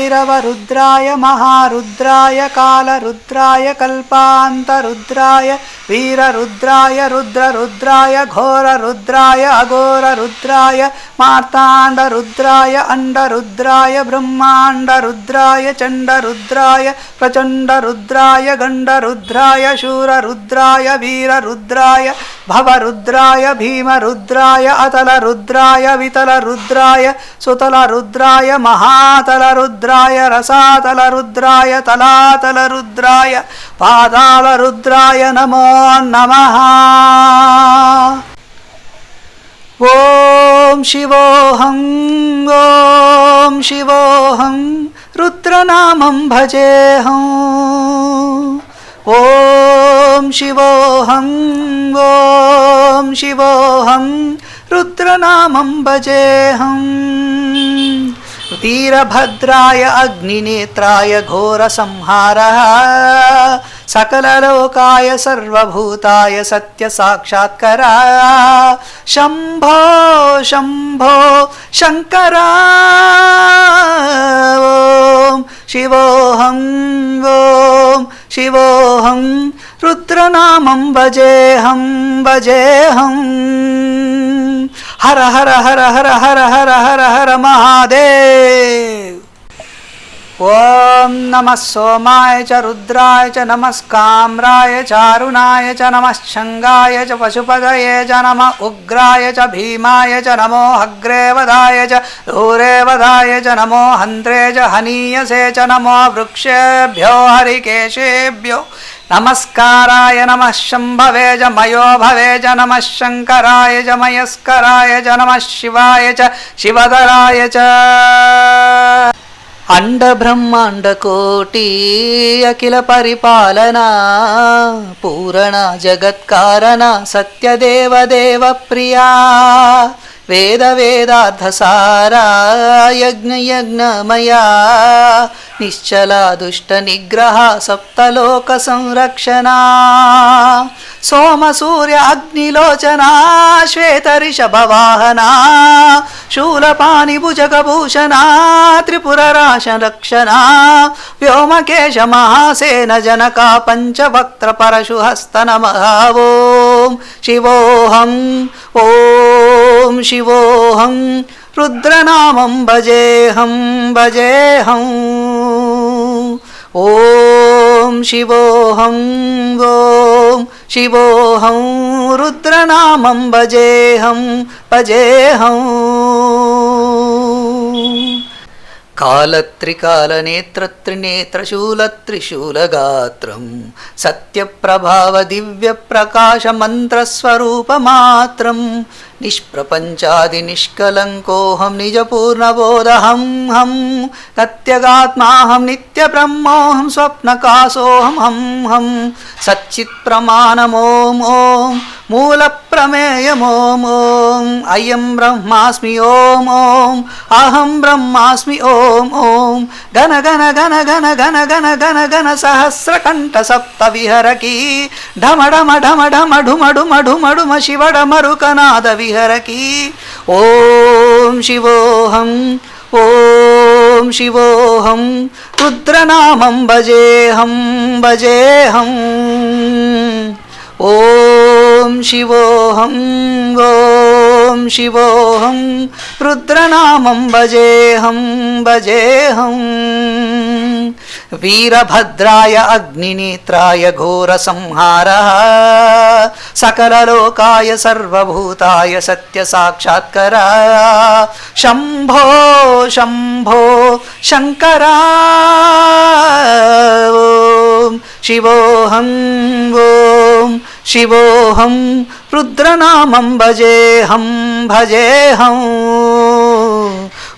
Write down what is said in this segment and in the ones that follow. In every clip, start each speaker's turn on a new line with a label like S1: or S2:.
S1: भैरवरुद्राय महारुद्राय कालरुद्राय कल्पान्तरुद्राय वीररुद्राय रुद्ररुद्राय घोररुद्राय अघोररुद्राय मार्ताण्डरुद्राय अण्डरुद्राय ब्रह्माण्डरुद्राय चण्डरुद्राय प्रचण्डरुद्राय गण्डरुद्राय शूररुद्राय वीररुद्राय భవరుద్రాయ భీమరుద్రాయ అతలరుద్రాయ వితలరుద్రాయ సుతలరుద్రాయ మహాతలరుద్రాయ రసాతలరుద్రాయ తలాతలరుద్రాయ పాదాలరుద్రాయ నమో నమ ఓం శివోహం ఓం శివోహం రుద్రనామం భజేహం ఓ ॐ शिवोऽहं ॐ शिवोऽहं रुद्रनामं भजेऽहम् वीरभद्राय अग्निनेत्राय घोरसंहारः, सकललोकाय सर्वभूताय सत्यसाक्षात्करा। शम्भो शम्भो, शङ्करा। शिवोऽहं ॐ शिवोऽहं రుద్రనామం భజేహం భజేహం హర హర హర హర హర హర హర హర మహాదేవ్. ఓం నమ సోమాయ చ రుద్రాయ చ నమస్కామ్రాయ చారుణాయ చ నమశ్చంగాయ చ పశుపదయే చ నమ ఉగ్రాయ చ భీమాయ చ నమో హగ్రేవదాయ చ దూరేవదాయ చ నమో హంత్రే చ హనీయసే చ నమో వృక్షేభ్యో హరికేశేభ్యో నమస్కారాయ నమ శంభవే జ మయో భవే చ నమ శంకరాయ జ మయస్కరాయ జ నమ శివాయ చ శివధరాయ చ అండ బ్రహ్మాండ కోటి అఖిల పరిపాలన పూరణ జగత్కారణ సత్యదేవ దేవ ప్రియా. वेदवेदार्थसारायज्ञयज्ञमया निश्चला दुष्टनिग्रहा सप्तलोकसंरक्षणा सोमसूर्याग्निलोचना श्वेतऋषभवाहना शूलपाणिभुजगभूषणा त्रिपुरराशरक्षणा व्योमकेशमहासेनजनका पञ्चवक्त्रपरशुहस्तनमः ॐ शिवोऽहम् ॐ ఓం శివోహం ఓం శివోహం రుద్రనామం భజేహం భజేహం ఓం శివోహం ఓం శివోహం రుద్రనామం భజేహం భజేహం కాలత్రికాలనేత్రత్రినేత్రశూలత్రిశూలగాత్రం సత్యప్రభావ నిష్ప్రపంచాదినిష్కలంకోహం నిజపూర్ణబోధహం హం ప్రత్యగాత్మాహం నిత్యబ్రహ్మోహం స్వప్నకాశోహం హం హం సచ్చిత్ప్రమాణమోం ఓం मूल प्रमेय अयम ब्रह्मास्मि ओम ओम अहं ब्रह्मास्मि घन घन घन घन घन घन सहस्र कंठ सप्त विहर की ढम ढम ढम ढम, ढुम ढुम ढुम ढुम शिव डमरुकनादविहरकी ॐ शिवोऽहम्। ॐ शिवोऽहं रुद्रनामं भजेऽहं भजेऽहम्। ॐ शिव ॐ शिवोऽहं, रुद्रनामं भजेऽहं भजेऽहम् वीरभद्राय अग्निनेत्राय घोरसंहारः, सकललोकाय सर्वभूताय सत्यसाक्षात्कर। शम्भो शम्भो, शङ्करा। शिवोऽहं ॐ శివోహం రుద్రనామం భజేహం భజేహం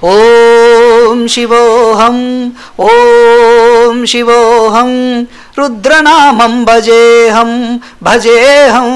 S1: ఓం శివోహం ఓం శివోహం రుద్రనామం భజేహం భజేహం